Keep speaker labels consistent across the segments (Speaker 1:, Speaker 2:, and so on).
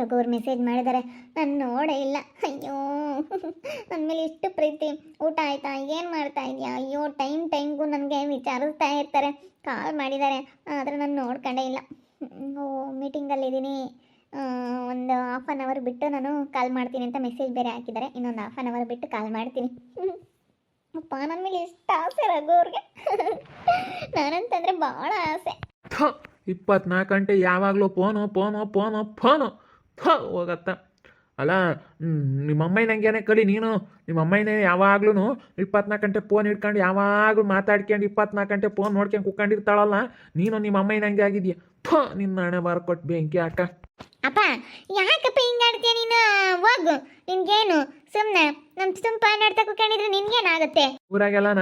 Speaker 1: ರಘುವ್ರು message ಮಾಡಿದ್ದಾರೆ. ನಾನು ನೋಡೇ ಇಲ್ಲ. ಅಯ್ಯೋ. ನನ್ನ ಮೇಲೆ ಇಷ್ಟು ಪ್ರೀತಿ. ಊಟ ಆಯ್ತಾ? ಏನು ಮಾಡ್ತಾ ಇದೆಯಾ? ಅಯ್ಯೋ, ಟೈಮ್ ಟೈಮ್ಗೂ ನನಗೆ ವಿಚಾರಿಸ್ತಾ ಇರ್ತಾರೆ. ಕಾಲ್ ಮಾಡಿದ್ದಾರೆ. ಆದರೆ ನಾನು ನೋಡ್ಕೊಂಡೇ ಇಲ್ಲ. ಓ ಮೀಟಿಂಗಲ್ಲಿದ್ದೀನಿ ಒಂದು ಹಾಫ್ ಆನ್ ಅವರ್ ಬಿಟ್ಟು ನಾನು ಕಾಲ್ ಮಾಡ್ತೀನಿ ಅಂತ ಮೆಸೇಜ್ ಬೇರೆ ಹಾಕಿದ್ದಾರೆ. ಇನ್ನೊಂದು ಹಾಫ್ ಆನ್ ಅವರ್ ಬಿಟ್ಟು ಕಾಲ್ ಮಾಡ್ತೀನಿ. ಅಪ್ಪ ನನ್ನ ಮೇಲೆ ಇಷ್ಟು ಆಸೆ ರಘು ಅವ್ರಿಗೆ. ನಾನಂತಂದರೆ ಭಾಳ ಆಸೆ.
Speaker 2: ಇಪ್ಪತ್ನಾಲ್ಕು ಗಂಟೆ ಯಾವಾಗಲೂ ಫೋನು ಫೋನು ಫೋನು ಫೋನು. ಥ ಹೋಗತ್ತ. ಅಲ್ಲ ನಿಮ್ಮ ಅಮ್ಮಯ್ಯನಂಗೇನೆ ಕಲಿ ನೀನು, ನಿಮ್ಮ ಅಮ್ಮಯ್ಯನೇ ಯಾವಾಗ್ಲೂ ಇಪ್ಪತ್ನಾಲ್ಕು ಗಂಟೆ ಫೋನ್ ಹಿಡ್ಕೊಂಡು ಯಾವಾಗಲೂ ಮಾತಾಡ್ಕೊಂಡು ಇಪ್ಪತ್ನಾಲ್ಕು ಗಂಟೆ ಫೋನ್ ನೋಡ್ಕೊಂಡು ಕುಕ್ಕೊಂಡಿರ್ತಾಳಲ್ಲ ನೀನು ನಿಮ್ಮ ಅಮ್ಮಯ್ಯನಂಗೆ ಆಗಿದ್ಯಾ? ಥೋ, ನಿನ್ನ ಹಣೆ ಬರ್ಕೊಟ್ಟು ಕೊಟ್ಟು ಬೆಂಕಿ ಹಾಕ.
Speaker 1: ಅಪ್ಪ, ಯಾಕಪ್ಪ ಹಿಂಗಾಡ್ತೀಯ ನೀನು? ಹೋಗು, ನಿನ್ಗೇನು ಸುಮ್ಮನೆ ನಮ್ಮ ತುಂಬ ನೋಡ್ತಾ ಕುತ್ಕೊಂಡಿದ್ರೆ ನಿನ್ಗೇನಾಗುತ್ತೆ
Speaker 2: ಊರಾಗೆಲ್ಲನ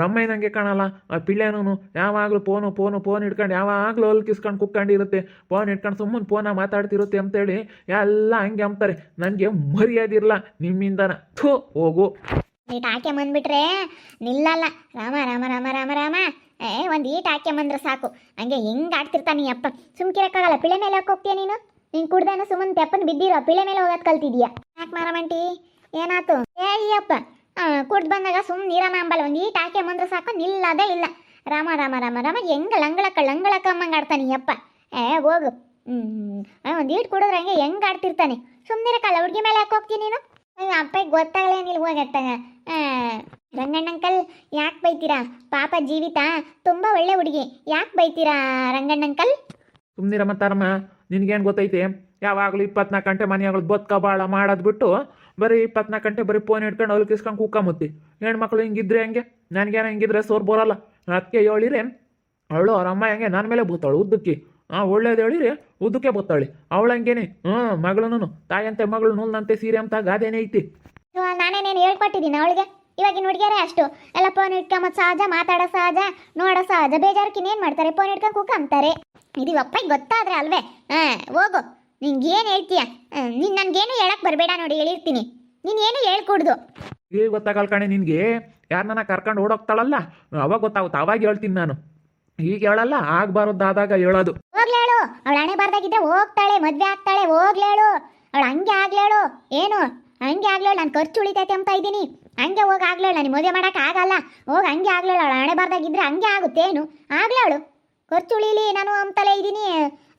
Speaker 2: ರಮ್ಮಯ್ಯನಂಗೆ ಕಾಣಲ್ಲ. ಆ ಪಿಳ್ಳೆನೂ ಯಾವಾಗಲೂ ಫೋನು ಫೋನು ಫೋನ್ ಹಿಡ್ಕೊಂಡು ಯಾವಾಗಲೂ ಕಿಸ್ಕೊಂಡು ಕುಕ್ಕೊಂಡಿರುತ್ತೆ. ಫೋನ್ ಇಟ್ಕೊಂಡು ಸುಮ್ಮನೆ ಫೋನ ಮಾತಾಡ್ತಿರುತ್ತೆ ಅಂತೇಳಿ ಎಲ್ಲ ಹಂಗೆ ಅಂಬ್ತಾರೆ. ನನಗೆ ಮರ್ಯಾದಿರಲ್ಲ ನಿಮ್ಮಿಂದನ. ಥೂ ಹೋಗು.
Speaker 1: ಈಟ್ ಹಾಕೆ ಬಂದ್ಬಿಟ್ರೆ ನಿಲ್ಲಲ್ಲ. ರಾಮ ರಾಮ ರಾಮ ರಾಮ ರಾಮ. ಏ ಒಂದು ಈಟ್ ಹಾಕೆ ಬಂದ್ರೆ ಸಾಕು. ಹಂಗೆ ಹೆಂಗ್ ಆಡ್ತಿರ್ತಾನೆ ಅಪ್ಪ. ಸುಮ್ಕಿರಕ್ಕಾಗಲ್ಲ ಪಿಳೆ ಮೇಲೆ ಯಾಕೆ ಹೋಗ್ತೀಯ ನೀನು? ನೀನು ಕುಡ್ದೇನ ಸುಮ್ಮನೆ ತೆಪ್ಪನ್ ಬಿದ್ದಿರೋ. ಪಿಳೆ ಮೇಲೆ ಹೋಗೋದು ಕಲ್ತಿದ್ಯಾ? ಯಾಕೆ ಮಾರಮಂಟಿ ಏನಾತು? ಏ ಅಪ್ಪ ಕುಡ್ದು ಬಂದಾಗ ಸುಮ್ಮನೆ ನೀರನ ಅಂಬಲ್ಲ ಒಂದು ಈಟ್ ಹಾಕೆ ಬಂದ್ರೆ ಸಾಕು, ನಿಲ್ಲದೇ ಇಲ್ಲ. ರಾಮ ರಾಮ ರಾಮ ರಾಮ, ಹೆಂಗ ಲಂಗಳಕ್ಕ ಲಂಗಳಕ್ಕ ಅಮ್ಮಂಗೆ ಆಡ್ತಾನೆ ಅಪ್ಪ. ಏ, ಹೋಗು. ಹ್ಞೂ ಒಂದು ಈಟ್ ಕುಡಿದ್ರೆ ಹಂಗೆ ಹೆಂಗೆ ಆಡ್ತಿರ್ತಾನೆ? ಸುಮ್ಮನಿರಕ್ಕಲ್ಲ ಹುಡುಗಿ ಮೇಲೆ ಯಾಕೆ ಹೋಗ್ತೀನಿ ನೀನು? ಅಪ್ಪಗೆ ಗೊತ್ತಾಗಲೇನಿಲ್ಲ ಹೋಗತ್ತಾಗ ರಂಗಣ್ಣಂಕಲ್ ಯಾಕೆ ಬೈತೀರಾ? ಪಾಪ ಜೀವಿತ, ತುಂಬ ಒಳ್ಳೆ ಹುಡುಗಿ. ಯಾಕೆ ಬೈತೀರಾ ರಂಗಣ್ಣಂಕಲ್
Speaker 2: ಸುಮ್ಮನೆ ಮತ್ತಾರಮ್ಮ. ನಿನಗೇನು ಗೊತ್ತೈತೆ? ಯಾವಾಗಲೂ ಇಪ್ಪತ್ನಾಲ್ಕು ಗಂಟೆ ಮನೆಯಾಗಲು ಬದುಕ ಬಾಳ ಮಾಡೋದು ಬಿಟ್ಟು ಬರೀ ಇಪ್ಪತ್ನಾಲ್ಕು ಗಂಟೆ ಬರೀ ಫೋನ್ ಹಿಡ್ಕೊಂಡು ಹೊಲ್ಕಿಸ್ಕೊಂಡು ಕುಕ್ಕಮತ್ತಿ ಹೆಣ್ಮಕ್ಳು ಹಿಂಗಿದ್ರೆ ಹೆಂಗೆ? ನನಗೇನು ಹಿಂಗಿದ್ರೆ ಸೋರ್ ಬರೋಲ್ಲ ಅದಕ್ಕೆ ಹೇಳಿರಿ ಅವಳು ಅವ್ರ ಅಮ್ಮ ಹೆಂಗೆ? ನನ್ನ ಮೇಲೆ ಬೂತಾಳು ಉದ್ದಕ್ಕೆ. ಹಾಂ ಒಳ್ಳೇದು ಹೇಳಿರಿ, ಉದ್ದಕ್ಕೆ ಬತ್ತಾಳಿ ಅವಳು ಹಂಗೇನೆ. ಹ್ಞೂ ಮಗಳೂ ತಾಯಂತೆ ಮಗಳು ನೂಲ್ನಂತೆ ಸೀರೆ ಅಂತ ಗಾದೆನೇ ಐತಿ.
Speaker 1: ನಾನೇನೇನು ಹೇಳ್ಕೊಟ್ಟಿದ್ದೀನಿ ಅವಳಿಗೆ? ಇವಾಗಿನ ಹುಡುಗಿಯರೇ ಅಷ್ಟು. ಎಲ್ಲ ಫೋನ್ ಇಟ್ಕೊಂಬ ಸಹಜ, ಮಾತಾಡೋ ಸಹಜ, ನೋಡೋ ಸಹಜ. ಬೇಜಾರಕ್ಕೆ ಏನು ಮಾಡ್ತಾರೆ? ಫೋನ್ ಇಟ್ಕೊಂಡು ಕೂಕಂತಾರೆ ಇದು ಅಪ್ಪಗೆ ಗೊತ್ತಾದ್ರೆ ಅಲ್ವೇ? ಹಾಂ, ಹೋಗು. ನಿಂಗೆ ಏನು ಹೇಳ್ತೀಯ ನೀನು ನನಗೇನು ಹೇಳಕ್ಕೆ ಬರಬೇಡ ನೋಡಿ ಹೇಳಿರ್ತೀನಿ. ನೀನು ಏನು ಹೇಳ್ಕೊಡ್ದು?
Speaker 2: ಈಗ ಗೊತ್ತಾಗಲ್ಲ ಕಣೆ ನಿನಗೆ. ಯಾರನ್ನ ಕರ್ಕೊಂಡು ಓಡೋಗ್ತಾಳಲ್ಲ? ಅವಾಗ ಗೊತ್ತಾಗುತ್ತೆ ಅವಾಗ ಹೇಳ್ತೀನಿ ನಾನು. ಈಗ ಹೇಳಲ್ಲ ಆಗ್ಬಾರ್ದಾದಾಗ ಹೇಳೋದು.
Speaker 1: ಹೋಗ್ಲೇಳು ಅವಳ ಹಣೆ ಬರ್ದಾಗಿದ್ರೆ ಹೋಗ್ತಾಳೆ ಮದ್ವೆ ಆಗ್ತಾಳೆ ಹೋಗ್ಲೇಳು ಅವಳು ಹಂಗೆ ಆಗ್ಲೇಳು ಏನು? ಹಂಗೆ ಆಗ್ಲೇಳು ನಾನು ಖರ್ಚು ಉಳಿತೈತೆ ಅಂತ ಇದ್ದೀನಿ. ಹಂಗೆ ಹೋಗಿ ಆಗ್ಲೇಳು ನನಗೆ ಮದುವೆ ಮಾಡಕ್ ಆಗಲ್ಲ. ಹೋಗಿ ಹಂಗೆ ಆಗ್ಲೇಳು ಅವಳ ಹಣೆ ಬರ್ದಾಗಿದ್ರೆ ಹಂಗೆ ಆಗುತ್ತೆ ಏನು ಆಗ್ಲೇಳು ಖರ್ಚು ಉಳಿಲಿ ನಾನು ಅಂತಲೇ ಇದ್ದೀನಿ.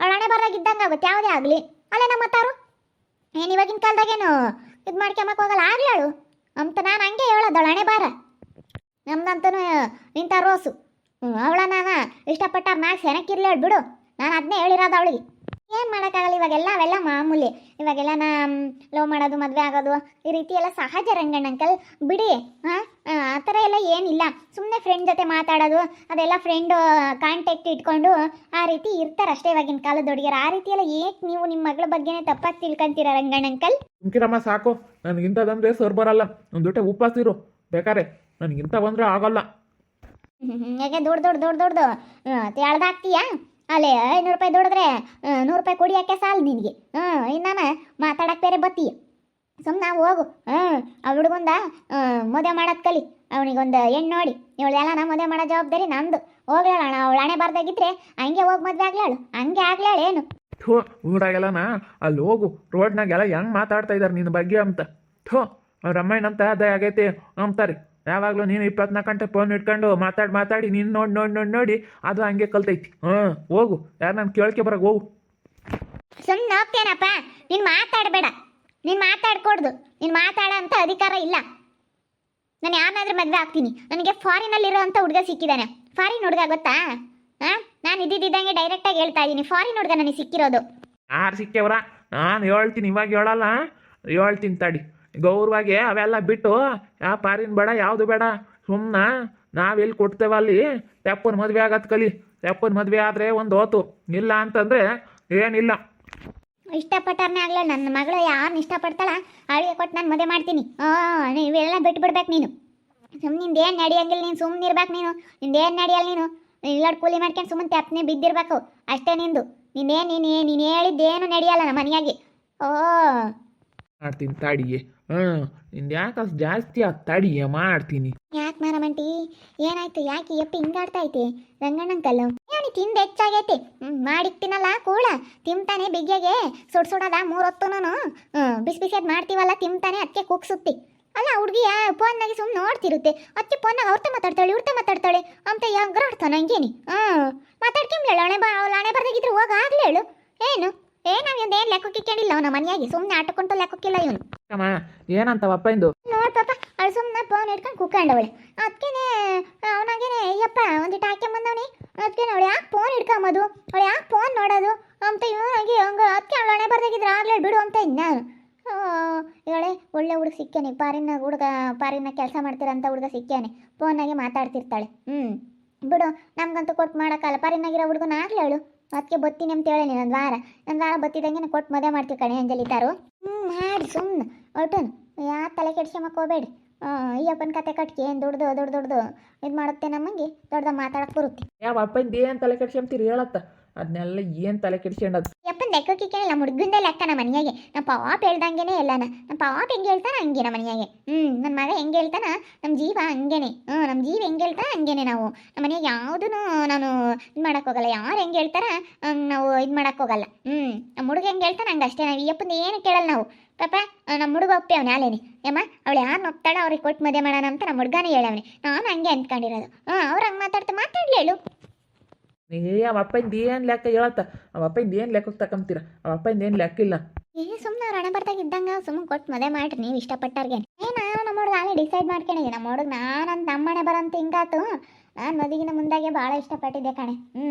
Speaker 1: ಹಣೆ ಬರ್ದಾಗಿದ್ದಂಗೆ ಆಗುತ್ತೆ, ಯಾವುದೇ ಆಗಲಿ. ಅಲ್ಲ ನಮ್ಮ ತಾರು ಏನು ಇವಾಗಿನ ಕಾಲದಾಗೇನು ಇದು ಮಾಡ್ಕೊಂಬಕ್ಕೆ ಹೋಗಲ್ಲ ಆಗ್ಲೇಳು ಅಂತ ನಾನು ಹಂಗೆ ಹೇಳೋದು ಅವಳ ಹಣೆ ಬಾರ. ನಮ್ದಂತೂ ನಿಂತ ರೋಸು. ಅವಳ ನಾನು ಇಷ್ಟಪಟ್ಟಾರ ನಾ ಹೇಳಿ ಬಿಡು. ನಾನು ಅದನ್ನೇ ಹೇಳಿರೋದು ಅವಳಿಗೆ. ಏನು ಮಾಡೋಕ್ಕಾಗಲ್ಲ ಇವಾಗೆಲ್ಲ ಅವೆಲ್ಲ ಮಾಮೂಲಿ. ಇವಾಗೆಲ್ಲ ನಾ ಲವ್ ಮಾಡೋದು, ಮದುವೆ ಆಗೋದು, ಈ ರೀತಿ ಎಲ್ಲ ಸಹಜ ರಂಗಣ್ಣ ಅಂಕಲ್. ಬಿಡಿ, ಹಾಂ? ಥರ ಎಲ್ಲ ಏನಿಲ್ಲ. ಸುಮ್ಮನೆ ಫ್ರೆಂಡ್ ಜೊತೆ ಮಾತಾಡೋದು ಅದೆಲ್ಲ ಫ್ರೆಂಡ್ ಕಾಂಟ್ಯಾಕ್ಟ್ ಇಟ್ಕೊಂಡು ಆ ರೀತಿ ಇರ್ತಾರೆ ಅಷ್ಟೇ ಇವಾಗಿನ ಕಾಲದ ಹುಡುಗಿಯರು. ಆ ರೀತಿ ಎಲ್ಲ ಏಕೆ ನೀವು ನಿಮ್ಮ ಮಗಳ ಬಗ್ಗೆನೇ ತಪ್ಪಾಗಿ ತಿಳ್ಕೊಂತೀರ ರಂಗಣ್ಣ ಅಂಕಲ್
Speaker 2: ಅಂಕಿರಮ್ಮ ಸಾಕು. ನನಗಿಂಥದಂದ್ರೆ ಸರ್ ಬರಲ್ಲ. ಒಂದು ದುಡ್ಡೆ ಉಪವಾಸ ಇರು. ಬೇಕಾರೆ ನನಗಿಂತ ಬಂದರೆ ಆಗಲ್ಲ.
Speaker 1: ಯಾಕೆ ದೊಡ್ಡ ದೊಡ್ಡ ದೊಡ್ಡ ದೊಡ್ಡದು ತೆಳ್ದಾಕ್ತೀಯಾ ಅಲ್ಲೇ ಐನೂರು ರೂಪಾಯಿ ದುಡಿದ್ರೆ ನೂರು ರೂಪಾಯಿ ಕುಡಿಯೋಕ್ಕೆ ಸಾಲು ನಿನಗೆ? ಹ್ಞೂ ಇನ್ನಾನ ಮಾತಾಡಕ್ಕೆ ಬೇರೆ ಬತ್ತಿ. ಸುಮ್ಮನೆ ಹೋಗು. ಹ್ಞೂ ಆ ಹುಡುಗಂದ ಮದುವೆ ಮಾಡೋದು ಕಲಿ. ಅವನಿಗೊಂದು ಹೆಣ್ಣು ನೋಡಿ ಇವಳೆಲ್ಲ ನಮ್ಮ ಮದುವೆ ಮಾಡೋ ಜವಾಬ್ದಾರಿ ನಂದು. ಹೋಗ್ಲಾಳಣ ಅವಳು ಹಣೆ ಬಾರ್ದಾಗಿದ್ರೆ ಹಂಗೆ ಹೋಗಿ ಮದುವೆ ಆಗ್ಲಾಳು. ಹಂಗೆ ಆಗ್ಲಾಳು ಏನು?
Speaker 2: ಥೋ ಊರಾಗೆಲ್ಲನ ಅಲ್ಲಿ ಹೋಗು. ರೋಡ್ನಾಗೆಲ್ಲ ಹೆಂಗೆ ಮಾತಾಡ್ತಾ ಇದ್ದಾರೆ ನಿನ್ನ ಬಗ್ಗೆ ಅಂತ. ಥೋ ಅವ್ರ ಅಮ್ಮಯ್ಯನಂತ ಅದೇ ಆಗೈತೆ ಅಂತಾರೆ ಯಾವಾಗಲೂ ನೀನು ಇಪ್ಪತ್ನಾಲ್ಕು ಗಂಟೆ ಫೋನ್ ಇಟ್ಕೊಂಡು ಮಾತಾಡಿ ಮಾತಾಡಿ ನೀನು ನೋಡಿ ನೋಡಿ ನೋಡಿ ನೋಡಿ ಅದು ಹಂಗೆ ಕಲ್ತೈತಿ. ಹಾಂ ಹೋಗು. ಯಾರು ನಾನು ಕೇಳ್ಕೆ ಬರೋಕೆ ಹೋಗು.
Speaker 1: ಸುಮ್ಮನೆ ಹೋಗ್ತೇನಪ್ಪ. ನೀನು ಮಾತಾಡಬೇಡ. ನೀನು ಮಾತಾಡ್ಕೊಡ್ದು. ನೀನು ಮಾತಾಡೋ ಅಂತ ಅಧಿಕಾರ ಇಲ್ಲ. ನಾನು ಯಾರನ್ನಾದ್ರೂ ಮದುವೆ ಆಗ್ತೀನಿ. ನನಗೆ ಫಾರಿನಲ್ಲಿರೋ ಅಂಥ ಹುಡುಗ ಸಿಕ್ಕಿದ್ದಾನೆ. ಫಾರಿನ್ ಹುಡುಗ ಗೊತ್ತಾ? ಹಾಂ? ನಾನು ಇದ್ದಿದ್ದಂಗೆ ಡೈರೆಕ್ಟಾಗಿ ಹೇಳ್ತಾ ಇದ್ದೀನಿ. ಫಾರಿನ್ ಹುಡುಗ ನನಗೆ ಸಿಕ್ಕಿರೋದು.
Speaker 2: ಯಾರು ಸಿಕ್ಕವ್ರ? ನಾನು ಹೇಳ್ತೀನಿ, ಇವಾಗ ಹೇಳಲ್ಲ. ಹೇಳ್ತೀನಿ ತಡಿ. ಗೌರವಾಗಿ ಅವೆಲ್ಲ ಬಿಟ್ಟು ಯಾವ ಫಾರಿನ್ ಬೇಡ, ಯಾವುದು ಬೇಡ. ಸುಮ್ಮನೆ ನಾವೆಲ್ಲಿ ಕೊಡ್ತೇವ ಅಲ್ಲಿ. ತೆಪ್ಪನ ಮದುವೆ ಆಗತ್ ಕಲಿ. ತೆಪ್ಪನ ಮದುವೆ ಆದರೆ ಒಂದು ಹೋತು. ಇಲ್ಲ ಅಂತಂದರೆ ಏನಿಲ್ಲ.
Speaker 1: ಇಷ್ಟಪಟ್ಟಾರನೇ ಆಗಲ್ಲ ನನ್ನ ಮಗಳು ಯಾರನ್ನ ಇಷ್ಟಪಡ್ತಾಳ ಅವಳಿಗೆ ಕೊಟ್ಟು ನಾನು ಮದುವೆ ಮಾಡ್ತೀನಿ. ಹಾಂ ಇವೆಲ್ಲ ಬಿಟ್ಟು ಬಿಡ್ಬೇಕು ನೀನು ಸುಮ್ಮನೆ ನಿಂದೇನು ನಡೆಯಂಗಿಲ್ಲ ನೀನು ಸುಮ್ಮನೆ ಇರ್ಬೇಕು ನೀನು. ನಿಂದೇನು ನಡೆಯಲ್ಲ ನೀನು. ಇಲ್ಲಡ್ ಕೂಲಿ ಮಾಡ್ಕೊಂಡು ಸುಮ್ಮನೆ ತಪ್ಪನೆ ಬಿದ್ದಿರ್ಬೇಕು. ಅಷ್ಟೇ ನಿಂದು. ನೀನೇ ನೀನು ನೀನು ಹೇಳಿದ್ದೇನು ನಡೆಯಲ್ಲ ನಮ್ಮ ಮನೆಯಾಗೆ. ಓ.
Speaker 2: ಮಾಡ್ತೀನಿ ತಡಿಯೇ. ಹ್ಞೂ ನಿಂದು ಯಾಕೆ ಜಾಸ್ತಿ ಆ ತಡಿಯೇ ಮಾಡ್ತೀನಿ.
Speaker 1: ಯಾಕೆ ಏನಾಯ್ತು? ಯಾಕೆ ಎಪ್ಪಿ ಹಿಂಗಾಡ್ತಾ ಐತಿ? ರಂಗಣ್ಣಂಕಲ್ಲು. ಏನಿ ತಿಂದು ಹೆಚ್ಚಾಗೈತಿ? ಮಾಡಿಟ್ಟಿನಲ್ಲ ಕೂಳ. ತಿಂತಾನೆ ಬಿಗ್ಗೆಗೆ. ಸುಡ್ ಸುಡದ ಮೂರೊತ್ತುನು ಬಿಸ್ ಬಿಸಿ ಮಾಡ್ತೀವಲ್ಲ ತಿಂತಾನೆ ಅದಕ್ಕೆ ಕುಗ್ಸುತ್ತಿ ಅಲ್ಲ ಹುಡುಗಿಯ ಫೋನ್ನಾಗಿ ಸುಮ್ಮನೆ ನೋಡ್ತಿರುತ್ತೆ. ಅದಕ್ಕೆ ಫೋನ್ನಾಗ ಅವ್ರತ ಮಾತಾಡ್ತಾಳೆ ಇವ್ರತ ಮಾತಾಡ್ತಾಳೆ. ಅಂತ ಯಾಗ್ರಾಡ್ತಾನ ಹಂಗೇನಿ? ಹಾಂ ಮಾತಾಡ್ಕೊಂಬ್ಲೇಳು ಹಣೆ ಬಾ ಅವಳು ಹಣೆ ಬರ್ದಾಗಿದ್ರೆ ಹೋಗ ಆಗ್ಲಿ ಹೇಳು. ಏನು? ಏ ಏನ್ ಏನು ಲೆಕ್ಕಕ್ಕೆ ಕೇಳಿಲ್ಲ ಅವನ ಮನೆಯಾಗಿ ಸುಮ್ಮನೆ ಆಟಕೊಂಡು ಲೆಕ್ಕಕ್ಕಿಲ್ಲ ಇವನು.
Speaker 2: ಅಮ್ಮ ಏನಂತವಪ್ಪ ಇಂದು?
Speaker 1: ನೋಡ್ ಪಾಪ. ಸುಮ್ಮನೆ ಫೋನ್ ಇಟ್ಕೊಂಡು ಕುಕ್ಕಂಡವಳೆ ಅದಕ್ಕೇನೆ ಅವನಾಗೇನೆ ಅಯ್ಯಪ್ಪ ಒಂದಿಟ್ಟು ಹಾಕ್ಯ ಬಂದವನಿ. ಅದಕ್ಕೇನೆ ಅವಳು ಯಾಕೆ ಫೋನ್ ಇಟ್ಕೊಂಬದು ಅವಳು ಯಾಕೆ ಫೋನ್ ನೋಡೋದು? ಅಂತ ಇವನಾಗಿ ಹಂಗೆ ಅದಕ್ಕೆ ಅವಳು ಹಣೆ ಬರ್ದಾಗಿದ್ರೆ ಆಗಲೇ ಬಿಡು ಅಂತ ನಾನು ಇವಳೆ ಒಳ್ಳೆ ಹುಡುಗ ಸಿಕ್ಕೇನೆ ಪಾರಿನ ಹುಡುಗ ಪಾರಿನ ಕೆಲಸ ಮಾಡ್ತಿರೋಂಥ ಹುಡುಗ ಸಿಕ್ಕೇನೆ ಫೋನಾಗೆ ಮಾತಾಡ್ತಿರ್ತಾಳೆ. ಹ್ಞೂ ಬಿಡು, ನಮ್ಗಂತೂ ಕೊಟ್ಟು ಮಾಡೋಕ್ಕಲ್ಲ. ಪಾರಿನಾಗಿರೋ ಹುಡುಗನ ಆಗಲೇ ಹೇಳು ಅದಕ್ಕೆ ಬತ್ತೀನಿ ಅಂತ ಹೇಳಿ ಒಂದು ವಾರ. ನನ್ನ ವಾರ ಬತ್ತಿದಂಗೆ ಕೊಟ್ಟು ಮದುವೆ ಮಾಡ್ತೀವಿ ಕಣೆ ಅಂಜಲಿ ತಾರು. ಹ್ಞೂ ಮಾಡಿ ಸುಮ್ಮನೆ ಒಟ್ಟು ಯಾ, ತಲೆ ಕೆಡ್ಸ್ಕೊಂಬಕ್ ಹೋಗ್ಬೇಡಿ. ಅಯ್ಯಪ್ಪನ ಕತೆ ಕಟ್ಕೆ, ಏನು ದೊಡ್ಡದು ದೊಡ್ಡ ದೊಡ್ಡದು ಇದು ಮಾಡುತ್ತೆ ನಮಗೆ ದೊಡ್ಡದ ಮಾತಾಡಕ್ಕೆ ಬರುತ್ತೆ.
Speaker 2: ಯಾವ ಅಪ್ಪಂದು ಏನು ತಲೆ ಕೆಡ್ಸ್ಕೊಂತೀರಿ ಹೇಳತ್ತ? ಅದನ್ನೆಲ್ಲ ಏನು ತಲೆ ಕೆಡ್ಸ್ಕೊಂಡದ್?
Speaker 1: ಯಪ್ಪನ ಲೆಕ್ಕಕ್ಕೆ ಕೇಳಿ ನಮ್ಮ ಹುಡುಗಂದೇ ಲೆಕ್ಕ ನಮ್ಮ ಮನೆಯಾಗೆ. ನಮ್ಮ ಪಾಪ ಹೇಳ್ದಂಗೆನೇ ಎಲ್ಲನ. ನಮ್ಮ ಪಾಪ ಹೆಂಗೆ ಹೇಳ್ತಾನ ಹಂಗೆ ನಮ್ಮ ಮನೆಯಾಗೆ. ಹ್ಞೂ ನನ್ನ ಮಗ ಹೆಂಗೆ ಹೇಳ್ತಾನ? ನಮ್ಮ ಜೀವ ಹಂಗೇನೆ. ಹ್ಞೂ ನಮ್ಮ ಜೀವ ಹೆಂಗೆ ಹೇಳ್ತಾನ ಹಂಗೇನೆ ನಾವು. ನಮ್ಮ ಮನೆಯಾಗೆ ಯಾವುದೂ ನಾನು ಇದು ಹೋಗಲ್ಲ. ಯಾರು ಹೆಂಗೆ ಹೇಳ್ತಾರ ನಾವು ಇದು ಹೋಗಲ್ಲ. ಹ್ಞೂ ನಮ್ಮ ಹುಡುಗ ಹೆಂಗೆ ಹೇಳ್ತಾನ ಹಂಗೆ ಅಷ್ಟೇ ನಾವು. ಯಪ್ಪಂದು ಏನು ಕೇಳಲ್ಲ ನಾವು. ಪಾಪ ನಮ್ಮ ಹುಡುಗ ಒಪ್ಪಿ ಅವನು ಅಲ್ಲೇನೆ ಯಮ್ಮ, ಅವಳು ಯಾರು ಒಪ್ತಾಳೋ ಅವ್ರಿಗೆ ಕೊಟ್ಟು ಮದುವೆ ಮಾಡೋಣ ಅಂತ ನಮ್ಮ ಹುಡುಗನೇ ಹೇಳವನೆ. ನಾನು ಹಂಗೆ ಅಂದ್ಕೊಂಡಿರೋದು. ಹಾಂ ಅವ್ರು ಹಂಗೆ ಮಾತಾಡ್ತಾ ಮಾತಾಡ್ಲಿ ಹೇಳು
Speaker 2: ಅವ ಇಂದ ಏನು ಲೆಕ್ಕ ಹೇಳತ್ತ? ಅವ ಅಪ್ಪಂದು ಏನು ಲೆಕ್ಕಕ್ಕೆ ತಕೊಂತೀರ ಅವ ಅಪ್ಪಂದು ಏನು ಲೆಕ್ಕ ಇಲ್ಲ?
Speaker 1: ಏ ಸುಮ್ಮನೆ ರಣ ಹಣೆ ಬರ್ದಾಗ ಇದ್ದಂಗ ಸುಮ್ಮನೆ ಕೊಟ್ಟು ಮದುವೆ ಮಾಡ್ರಿ, ನೀವು ಇಷ್ಟಪಟ್ಟವ್ರಿಗೆ. ಏ, ನಾನು ನಮ್ಮ ಹುಡುಗ ಆಗಲೇ ಡಿಸೈಡ್ ಮಾಡ್ಕೊಂಡಿದ್ದೆ ನಮ್ಮ ಹುಡುಗ ನಾನು ಅಂತ ನಮ್ಮನೆ ಬರಂತ ಹಿಂಗಾತು. ನಾನು ಮದುವೆಗಿನ ಮುಂದಾಗೆ ಭಾಳ ಇಷ್ಟಪಟ್ಟಿದ್ದೆ ಕಣೆ. ಹ್ಞೂ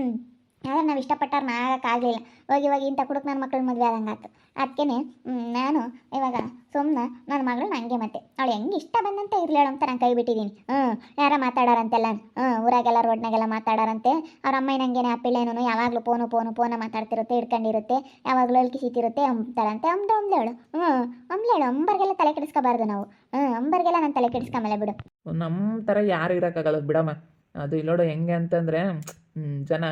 Speaker 1: ಆದ್ರೆ ನಾವು ಇಷ್ಟಪಟ್ಟಾರ ಮಾಡೋಕ್ಕಾಗಲಿಲ್ಲ ಹೋಗಿ ಹೋಗಿ ಇಂಥ ಕುಡುಕ್ ನನ್ನ ಮಕ್ಳ ಮದುವೆ ಆದಂಗಾತು ಅದಕ್ಕೆ ನಾನು ಇವಾಗ ಸುಮ್ಮನೆ ನನ್ನ ಮಗಳು ನನಗೆ ಮತ್ತೆ ಅವಳು ಹೆಂಗೆ ಇಷ್ಟ ಬಂದಂತೆ ಇರ್ಲೇಳು ಅಂತ ನಾನು ಕೈ ಬಿಟ್ಟಿದ್ದೀನಿ. ಹ್ಞೂ ಯಾರ ಮಾತಾಡೋರಂತೆಲ್ಲ? ಹ್ಞೂ ಊರಾಗೆಲ್ಲ ರೋಡ್ನಾಗೆಲ್ಲ ಮಾತಾಡೋರಂತೆ. ಅವ್ರ ಅಮ್ಮ ನಂಗೇನೆ ಅಪ್ಪಿಳ್ಳೇನು ಯಾವಾಗಲೂ ಫೋನು ಫೋನು ಪೋನ ಮಾತಾಡ್ತಿರುತ್ತೆ ಇಟ್ಕೊಂಡಿರುತ್ತೆ ಯಾವಾಗಲೂ ಅಲ್ಲಿ ಕಿಸಿತಿರುತ್ತೆ ಅಂಬ್ತಾಳಂತೆ, ಅಂಬ್ದು ಅಂಬ್ಲೇಳು ಹ್ಞೂ ಅಂಬ್ಲೇಳು ಅಂಬರ್ಗೆಲ್ಲ ತಲೆ ಕೆಡಿಸ್ಕೋಬಾರ್ದು ನಾವು. ಹ್ಞೂ ಅಂಬರ್ಗೆಲ್ಲ ನಾನು ತಲೆ ಕೆಡಿಸ್ಕೊಂಬಲ್ಲ ಬಿಡು.
Speaker 2: ನಮ್ಮ ಥರ ಯಾರು ಇರೋಕ್ಕಾಗಲ್ಲ. ಬಿಡಮ್ಮ. ಅದು ಇಲ್ಲೋಡು ಹೆಂಗೆ ಅಂತಂದರೆ ಜನ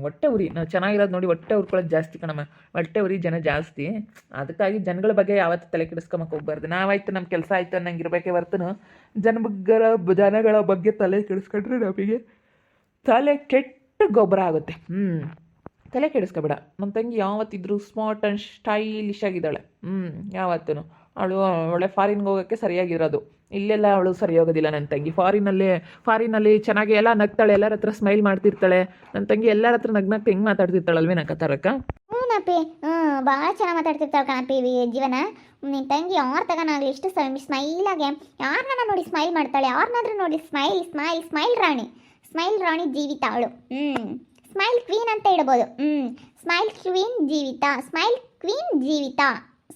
Speaker 2: ಹೊಟ್ಟೆ ಉರಿ. ನಾವು ಚೆನ್ನಾಗಿರೋದು ನೋಡಿ ಹೊಟ್ಟೆ ಉರ್ಕೊಳ್ಳೋದು ಜಾಸ್ತಿ ಕಣಮ್ಮ. ಹೊಟ್ಟೆ ಉರಿ ಜನ ಜಾಸ್ತಿ. ಅದಕ್ಕಾಗಿ ಜನಗಳ ಬಗ್ಗೆ ಯಾವತ್ತು ತಲೆ ಕೆಡಿಸ್ಕೊಂಬಕ್ಕೆ ಹೋಗ್ಬಾರ್ದು. ನಾವಾಯ್ತು ನಮ್ಮ ಕೆಲಸ ಆಯ್ತು ಅನ್ನಂಗೆ ಇರಬೇಕೆ ಜನ ಬಗ್ಗರ ಜನಗಳ ಬಗ್ಗೆ ತಲೆ ಕೆಡಿಸ್ಕೊಂಡ್ರೆ ನಮಗೆ ತಲೆ ಕೆಟ್ಟ ಗೊಬ್ಬರ ಆಗುತ್ತೆ. ಹ್ಞೂ ತಲೆ ಕೆಡಿಸ್ಕೊಬೇಡ. ನಮ್ಮ ತಂಗಿ ಯಾವತ್ತಿದ್ರೂ ಸ್ಮಾರ್ಟ್ ಆ್ಯಂಡ್ ಸ್ಟೈಲಿಶ್ ಆಗಿದ್ದಾಳೆ. ಹ್ಞೂ ಯಾವತ್ತೂ ಅವಳು ಒಳ್ಳೆ ಫಾರಿನ್ಗೆ ಹೋಗೋಕ್ಕೆ ಸರಿಯಾಗಿರೋದು. ಇಲ್ಲೆಲ್ಲ ಅವಳು ಸರಿ ಹೋಗೋದಿಲ್ಲ ನನ್ನ ತಂಗಿ. ಫಾರಿನಲ್ಲಿ ಫಾರಿನಲ್ಲಿ ಚೆನ್ನಾಗಿ ಎಲ್ಲ ನಗ್ತಾಳೆ, ಎಲ್ಲರ ಹತ್ರ ಸ್ಮೈಲ್ ಮಾಡ್ತಿರ್ತಾಳೆ. ನನ್ನ ತಂಗಿ ಎಲ್ಲರ ಹತ್ರ ನಗ್ನಗ್ತಾ ಹೆಂಗೆ ಮಾತಾಡ್ತಿರ್ತಾಳಲ್ವೇ ನಕ್ಕ ತರಕ
Speaker 1: ಹ್ಞೂನಪ್ಪಿ ಹ್ಞೂ ಭಾಳ ಚೆನ್ನಾಗಿ ಮಾತಾಡ್ತಿರ್ತಾಳೆ ಕಣಪ್ಪಿ ಜೀವನ. ನಿನ್ನ ತಂಗಿ ಯಾರು ತಗೋನಾಗಲಿ ಎಷ್ಟು ಸ್ಮೈಲಾಗೆ ಯಾರನ್ನ ನೋಡಿ ಸ್ಮೈಲ್ ಮಾಡ್ತಾಳೆ ಯಾರನ್ನಾದ್ರೂ ನೋಡಿ ಸ್ಮೈಲ್ ಸ್ಮೈಲ್ ಸ್ಮೈಲ್ ರಾಣಿ. ಸ್ಮೈಲ್ ರಾಣಿ ಜೀವಿತ ಅವಳು. ಹ್ಞೂ ಸ್ಮೈಲ್ ಕ್ವೀನ್ ಅಂತ ಇಡ್ಬೋದು ಹ್ಞೂ smile queen Jeevitha. Smile queen Jeevitha.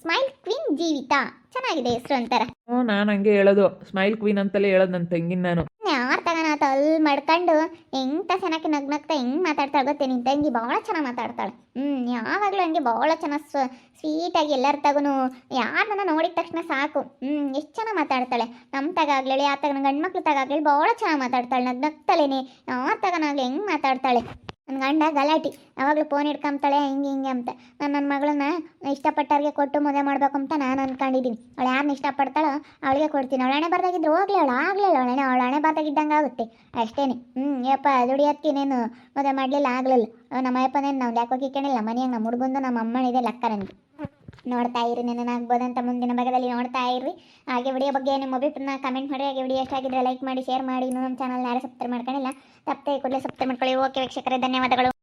Speaker 1: Smile queen Jeevitha. ಚೆನ್ನಾಗಿದೆ ಹೆಸರು ಅಂತಾರೆ.
Speaker 2: ಹ್ಞೂ ನಾನು ಹಂಗೆ ಹೇಳೋದು. ಸ್ಮೈಲ್ ಕ್ವೀನ್ ಅಂತಲೇ ಹೇಳೋದು ನನ್ನ ತಂಗಿನ ನಾನು.
Speaker 1: ಯಾರು ತಗೋನಾತ ಅಲ್ಲಿ ಮಾಡ್ಕೊಂಡು ಎಂತ ಚೆನ್ನಾಗಿ ನಗ್ನಗ್ತಾ ಹೆಂಗ್ ಮಾತಾಡ್ತಾ ಗೊತ್ತೇ ನಿನ್ ತಂಗಿ? ಭಾಳ ಚೆನ್ನಾಗಿ ಮಾತಾಡ್ತಾಳೆ. ಹ್ಞೂ ಯಾವಾಗಲೂ ಹಂಗೆ ಭಾಳ ಚೆನ್ನಾಗಿ ಸ್ವ ಸ್ವೀಟಾಗಿ ಎಲ್ಲರ ತಗೂ ಯಾರನ್ನ ನೋಡಿದ ತಕ್ಷಣ ಸಾಕು. ಹ್ಮ್ ಎಷ್ಟು ಚೆನ್ನಾಗಿ ಮಾತಾಡ್ತಾಳೆ. ನಮ್ಮ ತಗಾಗ್ಲಿ ಆ ತಗ ಗಂಡು ಮಕ್ಳು ತಗಾಗ್ಲಿ ಭಾಳ ಚೆನ್ನಾಗಿ ಮಾತಾಡ್ತಾಳೆ ನಗ್ ನಗ್ತಾಳೇನೆ ಯಾರು ತಗೋನಾಗ್ಲಿ ಹೆಂಗೆ ಮಾತಾಡ್ತಾಳೆ? ನನ್ನ ಗಂಡ ಗಲಾಟಿ. ಯಾವಾಗಲೂ ಫೋನ್ ಹಿಡ್ಕೊಂತಾಳೆ ಹಿಂಗೆ ಹಿಂಗೆ ಅಂತ. ನಾನು ನನ್ನ ಮಗಳನ್ನ ಇಷ್ಟಪಟ್ಟವ್ರಿಗೆ ಕೊಟ್ಟು ಮದುವೆ ಮಾಡಬೇಕು ಅಂತ ನಾನು ಅಂದ್ಕೊಂಡಿದ್ದೀನಿ ಅವಳು ಯಾರನ್ನ ಇಷ್ಟಪಡ್ತಾಳೋ ಅವಳಿಗೆ ಕೊಡ್ತೀನಿ. ಅವಳು ಹಣೆ ಬರ್ದಾಗಿದ್ರೆ ಹೋಗ್ಲಿ ಅವಳು ಆಗ್ಲಿಲ್ಲ ಅವಳು ಹಣೆ. ಅವಳು ಹಣೆ ಬರ್ದಾಗಿದ್ದಂಗೆ ಆಗುತ್ತೆ. ಅಷ್ಟೇ ಹ್ಞೂ ಯಪ್ಪ ದುಡಿಯೋದಕ್ಕೇನೇನು ಮದುವೆ ಮಾಡಲಿಲ್ಲ, ಆಗಲಿಲ್ಲ. ನಮ್ಮ ಅಯ್ಯಪ್ಪನೇನು, ನಾವು ಹೋಗಿ ಕಿಕ್ಕಣಿಲ್ಲ. ಮನೆಯಾಗ ನಮ್ಮ ಹುಡುಗಂದು ನಮ್ಮ ಅಮ್ಮನಿದೆ, ಲೆಕ್ಕ ನನಗೆ. ನೋಡ್ತಾ ಇರಿ ನೆನನಾಗ್ಬೋದಂತ ಮುಂದಿನ ಭಾಗದಲ್ಲಿ ನೋಡ್ತಾ ಇರಿ ಹಾಗೆ ವಿಡಿಯೋ ಬಗ್ಗೆ ನಿಮ್ಮ ಅಭಿಪ್ರಾಯ ಕಮೆಂಟ್ ಮಾಡಿ, ಹಾಗೆ ವಿಡಿಯೋ ಎಷ್ಟಾಗಿದ್ರೆ ಲೈಕ್ ಮಾಡಿ ಶೇರ್ ಮಾಡಿ, ಇನ್ನೂ ನಮ್ಮ ಚಾನಲ್ ಯಾರು ಸಬ್ಸ್ಕ್ರೈಬ್ ಮಾಡ್ಕೊಂಡಿಲ್ಲ, ತಪ್ಪದೆ ಕೂಡಲೇ ಸಬ್ಸ್ಕ್ರೈಬ್ ಮಾಡ್ಕೊಳ್ಳಿ. ಓಕೆ ವೀಕ್ಷಕರೇ, ಧನ್ಯವಾದಗಳು.